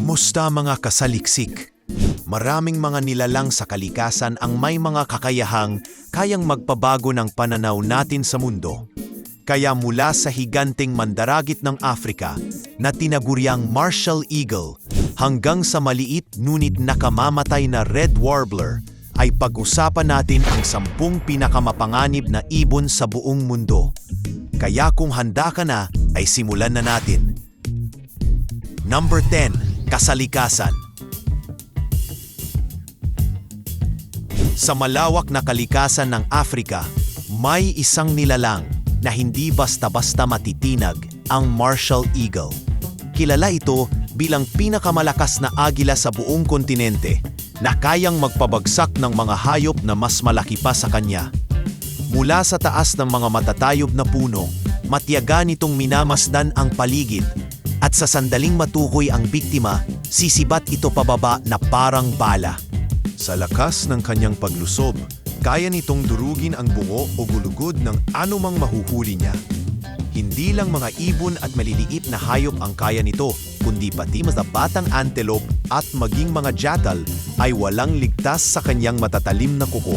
Kumusta mga kasaliksik? Maraming mga nilalang sa kalikasan ang may mga kakayahang kayang magpabago ng pananaw natin sa mundo. Kaya mula sa higanting mandaragit ng Afrika na tinaguriang Marshall Eagle hanggang sa maliit ngunit nakamamatay na Red Warbler ay pag-usapan natin ang sampung pinakamapanganib na ibon sa buong mundo. Kaya kung handa ka na, ay simulan na natin. Number 10. Kasalikasan Sa malawak na kalikasan ng Afrika, may isang nilalang na hindi basta-basta matitinag ang Marshall Eagle. Kilala ito bilang pinakamalakas na agila sa buong kontinente na kayang magpabagsak ng mga hayop na mas malaki pa sa kanya. Mula sa taas ng mga matatayob na puno, matiyaga nitong minamasdan ang paligid at sa sandaling matukoy ang biktima, sisibat ito pababa na parang bala. Sa lakas ng kanyang paglusob, kaya nitong durugin ang bungo o gulugod ng anumang mahuhuli niya. Hindi lang mga ibon at maliliit na hayop ang kaya nito, kundi pati mas batang antelope at maging mga jackal ay walang ligtas sa kanyang matatalim na kuko.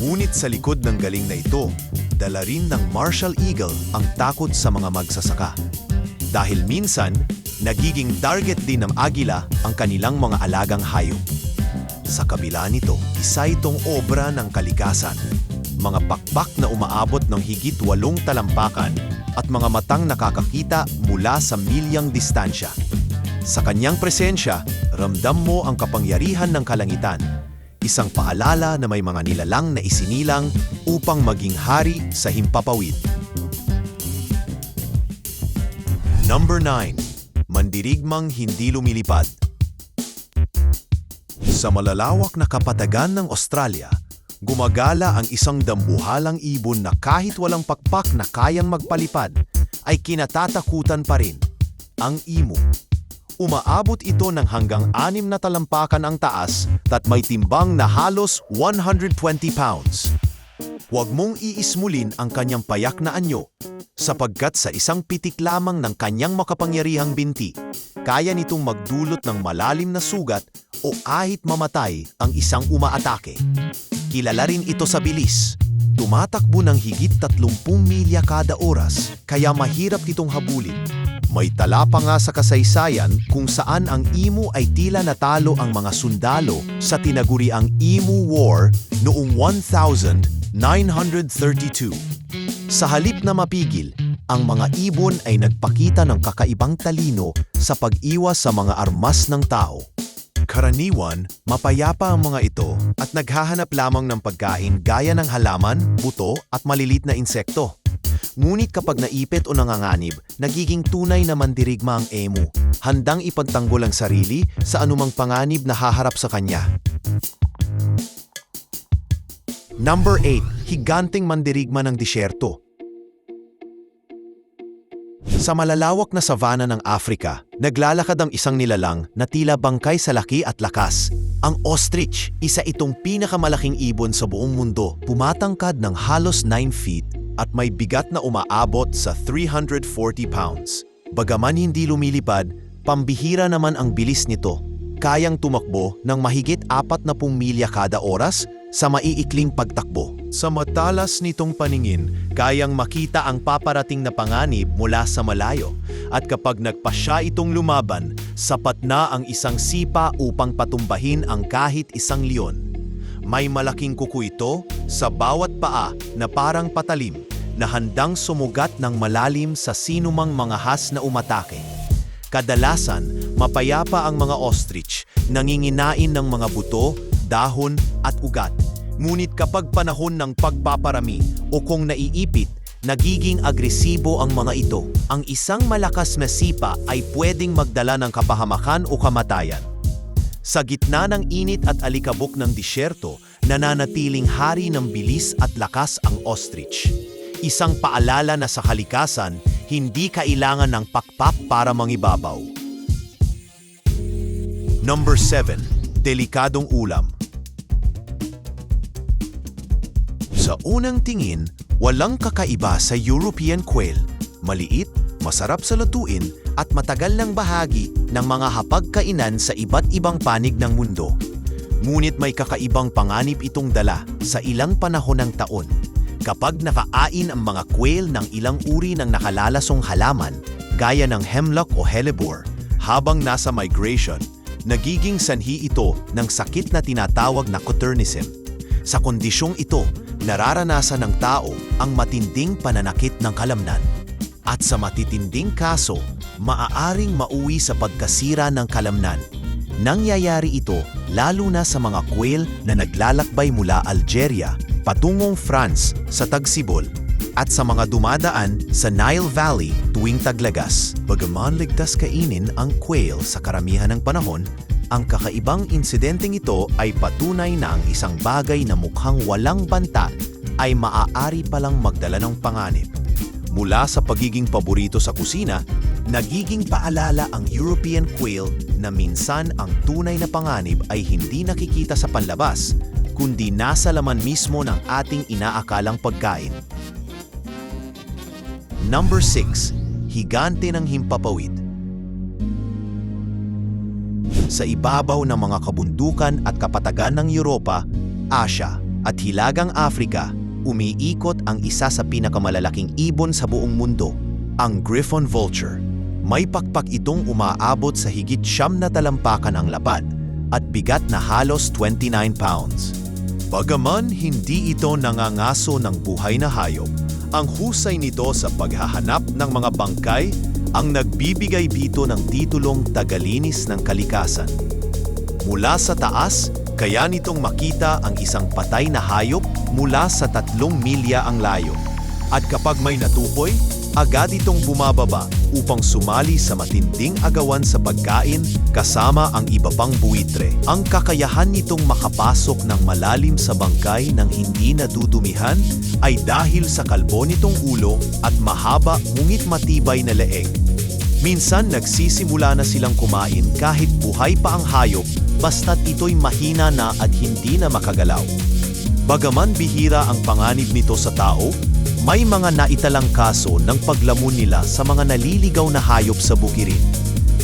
Ngunit sa likod ng galing na ito, dala rin ng Marshall Eagle ang takot sa mga magsasaka. Dahil minsan, nagiging target din ng agila ang kanilang mga alagang hayop. Sa kabila nito, isa itong obra ng kalikasan. Mga pakpak na umaabot ng higit walong talampakan at mga matang nakakakita mula sa milyang distansya. Sa kanyang presensya, ramdam mo ang kapangyarihan ng kalangitan. Isang paalala na may mga nilalang na isinilang upang maging hari sa himpapawid. Number 9. Mandirigmang hindi lumilipad. Sa malalawak na kapatagan ng Australia, gumagala ang isang dambuhalang ibon na kahit walang pakpak na kayang magpalipad, ay kinatatakutan pa rin, ang emu. Umaabot ito ng hanggang anim na talampakan ang taas at may timbang na halos 120 pounds. Huwag mong iismulin ang kanyang payak na anyo sapagkat sa isang pitik lamang ng kanyang makapangyarihang binti, kaya nitong magdulot ng malalim na sugat o kahit mamatay ang isang umaatake. Kilala rin ito sa bilis. Tumatakbo ng higit 30 milya kada oras kaya mahirap itong habulin. May tala pa nga sa kasaysayan kung saan ang emu ay tila natalo ang mga sundalo sa tinaguriang Emu War noong 1932. Sa halip na mapigil, ang mga ibon ay nagpakita ng kakaibang talino sa pag-iwas sa mga armas ng tao. Karaniwan, mapayapa ang mga ito at naghahanap lamang ng pagkain gaya ng halaman, buto at malilit na insekto. Ngunit kapag naipit o nanganganib, nagiging tunay na mandirigma ang emu, handang ipagtanggol ang sarili sa anumang panganib na haharap sa kanya. Number 8. Higanting mandirigma ng disyerto. Sa malalawak na savana ng Afrika, naglalakad ang isang nilalang na tila bangkay sa laki at lakas. Ang ostrich, isa itong pinakamalaking ibon sa buong mundo, pumatangkad ng halos 9 feet at may bigat na umaabot sa 340 pounds. Bagaman hindi lumilipad, pambihira naman ang bilis nito. Kayang tumakbo ng mahigit 40 milya kada oras sa maiikling pagtakbo. Sa matalas nitong paningin, kayang makita ang paparating na panganib mula sa malayo. At kapag nagpasya itong lumaban, sapat na ang isang sipa upang patumbahin ang kahit isang leon. May malaking kuko ito sa bawat paa na parang patalim na handang sumugat ng malalim sa sinumang mga has na umatake. Kadalasan, mapayapa ang mga ostrich, nanginginain ng mga buto, dahon ugat. Ngunit kapag panahon ng pagpaparami o kung naiipit, nagiging agresibo ang mga ito. Ang isang malakas na sipa ay pwedeng magdala ng kapahamakan o kamatayan. Sa gitna ng init at alikabok ng disyerto, nananatiling hari ng bilis at lakas ang ostrich. Isang paalala na sa kalikasan, hindi kailangan ng pakpak para mangibabaw. Number 7. Delikadong ulam. Sa unang tingin, walang kakaiba sa European quail. Maliit, masarap sa lutuin, at matagal ng bahagi ng mga hapagkainan sa iba't ibang panig ng mundo. Ngunit may kakaibang panganib itong dala sa ilang panahon ng taon. Kapag nakaain ang mga quail ng ilang uri ng nakalalasong halaman, gaya ng hemlock o hellebore, habang nasa migration, nagiging sanhi ito ng sakit na tinatawag na coturnism. Sa kondisyong ito, nararanasan ng tao ang matinding pananakit ng kalamnan. At sa matitinding kaso, maaaring mauwi sa pagkasira ng kalamnan. Nangyayari ito lalo na sa mga quail na naglalakbay mula Algeria patungong France sa Tagsibol at sa mga dumadaan sa Nile Valley tuwing taglagas. Bagaman ligtas kainin ang quail sa karamihan ng panahon, ang kakaibang insidenteng ito ay patunay na ang isang bagay na mukhang walang banta ay maaari palang magdala ng panganib. Mula sa pagiging paborito sa kusina, nagiging paalala ang European quail na minsan ang tunay na panganib ay hindi nakikita sa panlabas, kundi nasa laman mismo ng ating inaakalang pagkain. Number 6. Higante ng Himpapawid Sa ibabaw ng mga kabundukan at kapatagan ng Europa, Asia at Hilagang Afrika, umiikot ang isa sa pinakamalalaking ibon sa buong mundo, ang Griffon Vulture. May pakpak itong umaabot sa higit siyam na talampakan ang lapad at bigat na halos 29 pounds. Bagaman hindi ito nangangaso ng buhay na hayop, ang husay nito sa paghahanap ng mga bangkay ang nagbibigay dito ng titulong tagalinis ng kalikasan. Mula sa taas, kaya nitong makita ang isang patay na hayop mula sa tatlong milya ang layo. At kapag may natukoy, agad itong bumababa upang sumali sa matinding agawan sa pagkain kasama ang iba pang buitre. Ang kakayahan nitong makapasok ng malalim sa bangkay ng hindi nadudumihan ay dahil sa kalbo nitong ulo at mahaba ngunit matibay na leeg. Minsan nagsisimula na silang kumain kahit buhay pa ang hayop basta't ito'y mahina na at hindi na makagalaw. Bagaman bihira ang panganib nito sa tao, may mga naitalang kaso ng paglamon nila sa mga naliligaw na hayop sa bukirin,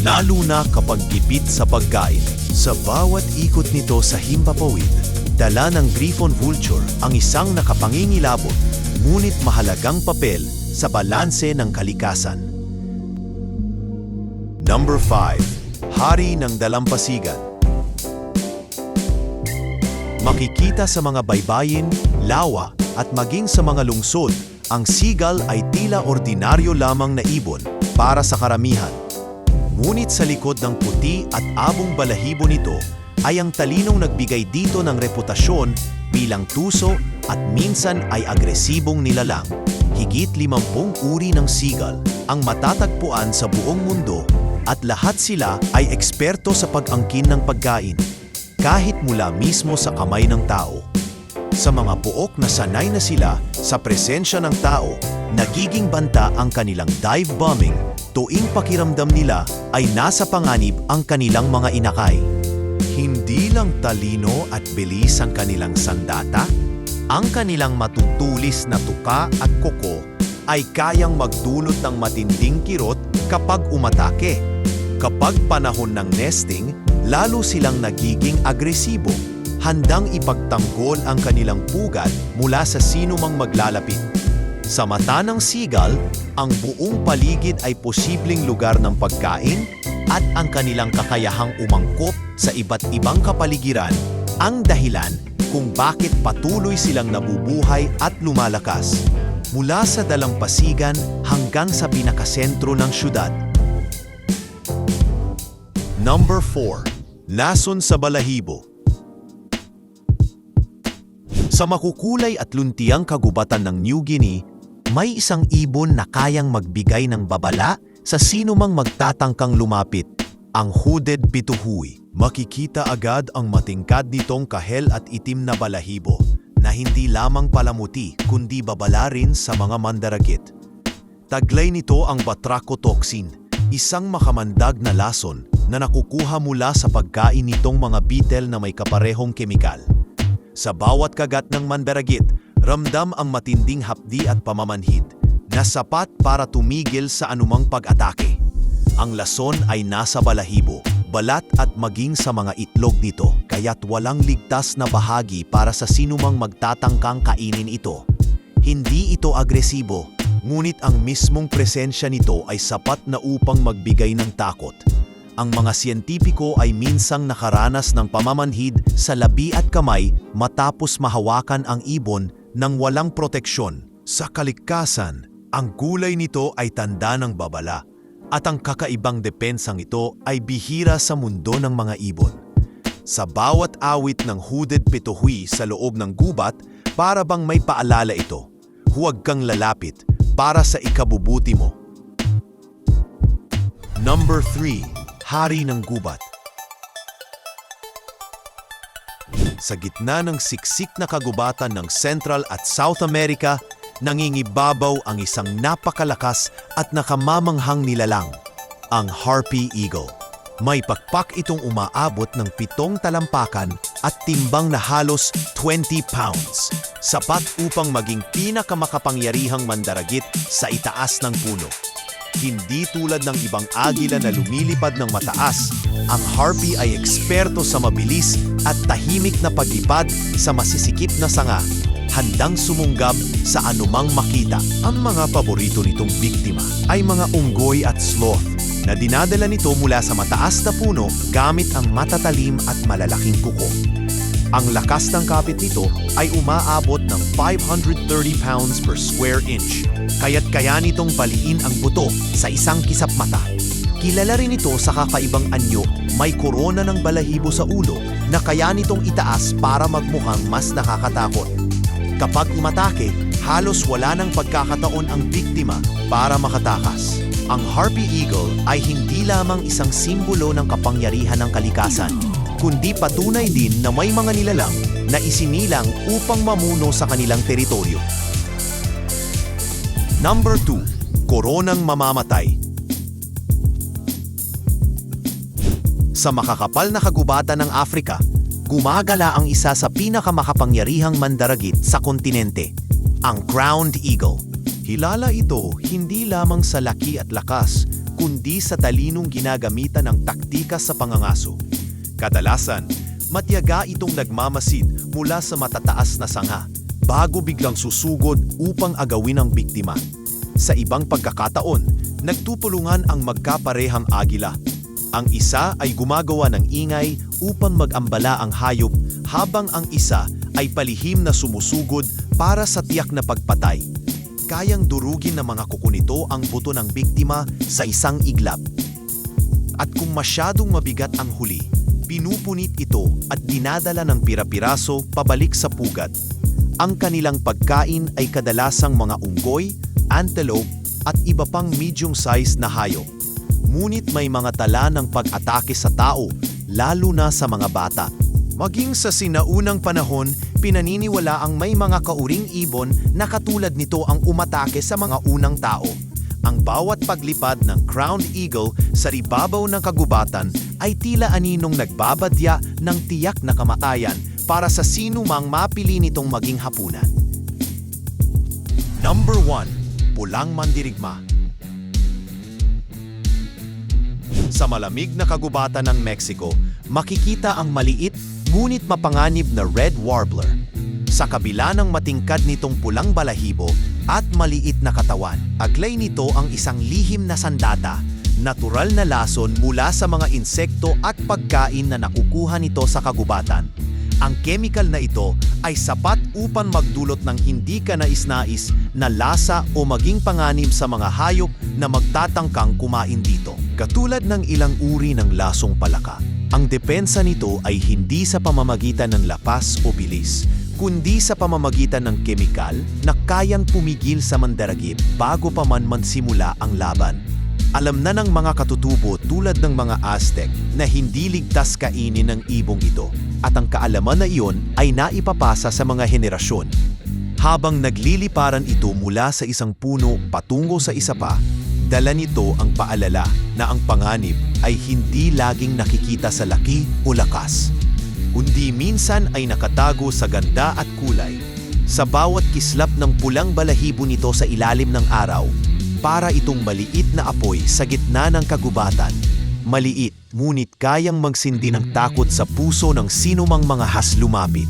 lalo na kapag gipit sa pagkain. Sa bawat ikot nito sa himpapawid, dala ng Griffon Vulture ang isang nakapangingilabot ngunit mahalagang papel sa balanse ng kalikasan. Number 5. Hari ng Dalampasigan Makikita sa mga baybayin, lawa at maging sa mga lungsod, ang seagull ay tila ordinaryo lamang na ibon para sa karamihan. Ngunit sa likod ng puti at abong balahibo nito ay ang talinong nagbigay dito ng reputasyon bilang tuso at minsan ay agresibong nilalang. Higit limampung uri ng seagull ang matatagpuan sa buong mundo at lahat sila ay eksperto sa pag-angkin ng pagkain kahit mula mismo sa kamay ng tao. Sa mga puok na sanay na sila sa presensya ng tao, nagiging banta ang kanilang dive bombing tuwing pakiramdam nila ay nasa panganib ang kanilang mga inakay. Hindi lang talino at bilis ang kanilang sandata, ang kanilang matutulis na tuka at kuko ay kayang magdulot ng matinding kirot kapag umatake. Kapag panahon ng nesting, lalo silang nagiging agresibo, handang ipagtanggol ang kanilang pugat mula sa sinumang maglalapit. Sa mata ng sigal, ang buong paligid ay posibleng lugar ng pagkain at ang kanilang kakayahang umangkop sa iba't ibang kapaligiran ang dahilan kung bakit patuloy silang nabubuhay at lumalakas. Mula sa dalampasigan hanggang sa pinakasentro ng syudad. Number 4. Lason sa Balahibo Sa makukulay at luntiang kagubatan ng New Guinea, may isang ibon na kayang magbigay ng babala sa sinumang magtatangkang lumapit, ang hooded pituhui. Makikita agad ang matingkad nitong kahel at itim na balahibo na hindi lamang palamuti kundi babala rin sa mga mandaragit. Taglay nito ang batrachotoxin, isang makamandag na lason na nakukuha mula sa pagkain nitong mga beetle na may kaparehong kemikal. Sa bawat kagat ng mandaragit, ramdam ang matinding hapdi at pamamanhid na sapat para tumigil sa anumang pag-atake. Ang lason ay nasa balahibo, balat at maging sa mga itlog nito, kaya't walang ligtas na bahagi para sa sinumang magtatangkang kainin ito. Hindi ito agresibo, ngunit ang mismong presensya nito ay sapat na upang magbigay ng takot. Ang mga siyentipiko ay minsang nakaranas ng pamamanhid sa labi at kamay matapos mahawakan ang ibon ng walang proteksyon. Sa kalikasan, ang kulay nito ay tanda ng babala at ang kakaibang depensang ito ay bihira sa mundo ng mga ibon. Sa bawat awit ng hooded pituhui sa loob ng gubat, para bang may paalala ito. Huwag kang lalapit para sa ikabubuti mo. Number 3. Hari ng Gubat Sa gitna ng siksik na kagubatan ng Central at South America, nangingibabaw ang isang napakalakas at nakamamanghang nilalang, ang Harpy Eagle. May pakpak itong umaabot ng pitong talampakan at timbang na halos 20 pounds, sapat upang maging pinakamakapangyarihang mandaragit sa itaas ng puno. Hindi tulad ng ibang agila na lumilipad ng mataas, ang harpy ay eksperto sa mabilis at tahimik na paglipad sa masisikip na sanga, handang sumunggab sa anumang makita. Ang mga paborito nitong biktima ay mga unggoy at sloth na dinadala nito mula sa mataas na puno gamit ang matatalim at malalaking kuko. Ang lakas ng kapit nito ay umaabot ng 530 pounds per square inch, kaya't kaya nitong baliin ang buto sa isang kisap mata. Kilala rin ito sa kakaibang anyo, may korona ng balahibo sa ulo na kaya nitong itaas para magmukhang mas nakakatakot. Kapag umatake, halos wala ng pagkakataon ang biktima para makatakas. Ang Harpy Eagle ay hindi lamang isang simbolo ng kapangyarihan ng kalikasan, kundi patunay din na may mga nilalang na isinilang upang mamuno sa kanilang teritoryo. Number 2. Koronang mamamatay Sa makakapal na kagubatan ng Afrika, gumagala ang isa sa pinakamakapangyarihang mandaragit sa kontinente, ang Crowned Eagle. Hilala ito hindi lamang sa laki at lakas, kundi sa talinong ginagamitan ng taktika sa pangangaso. Kadalasan, matyaga itong nagmamasid mula sa matataas na sanga bago biglang susugod upang agawin ang biktima. Sa ibang pagkakataon, nagtutulungan ang magkaparehang agila. Ang isa ay gumagawa ng ingay upang magambala ang hayop habang ang isa ay palihim na sumusugod para sa tiyak na pagpatay. Kayang durugin ng mga kuko nito ang buto ng biktima sa isang iglap. At kung masyadong mabigat ang huli, pinupunit ito at dinadala ng pirapiraso pabalik sa pugat. Ang kanilang pagkain ay kadalasang mga unggoy, antelope at iba pang medium-sized na hayop. Ngunit may mga tala ng pag-atake sa tao, lalo na sa mga bata. Maging sa sinaunang panahon, pinaniniwala ang may mga kauring ibon na katulad nito ang umatake sa mga unang tao. Ang bawat paglipad ng crowned eagle sa ribabaw ng kagubatan ay tila aninong nagbabadya ng tiyak na kamatayan para sa sino mang mapili nitong maging hapunan. Number 1. Pulang Mandirigma Sa malamig na kagubatan ng Mexico, makikita ang maliit ngunit mapanganib na red warbler. Sa kabila ng matingkad nitong pulang balahibo at maliit na katawan, aglay nito ang isang lihim na sandata, natural na lason mula sa mga insekto at pagkain na nakukuha nito sa kagubatan. Ang chemical na ito ay sapat upang magdulot ng hindi ka nais-nais na lasa o maging panganib sa mga hayop na magtatangkang kumain dito. Katulad ng ilang uri ng lasong palaka, ang depensa nito ay hindi sa pamamagitan ng lapas o bilis, kundi sa pamamagitan ng kemikal na kayang pumigil sa mandaragit bago pa man mansimula ang laban. Alam na ng mga katutubo tulad ng mga Aztec na hindi ligtas kainin ng ibong ito at ang kaalaman na iyon ay naipapasa sa mga henerasyon. Habang nagliliparan ito mula sa isang puno patungo sa isa pa, dala nito ang paalala na ang panganib ay hindi laging nakikita sa laki o lakas, kundi minsan ay nakatago sa ganda at kulay. Sa bawat kislap ng pulang balahibo nito sa ilalim ng araw, para itong maliit na apoy sa gitna ng kagubatan. Maliit, ngunit kayang magsindi ng takot sa puso ng sinumang mga has lumapit.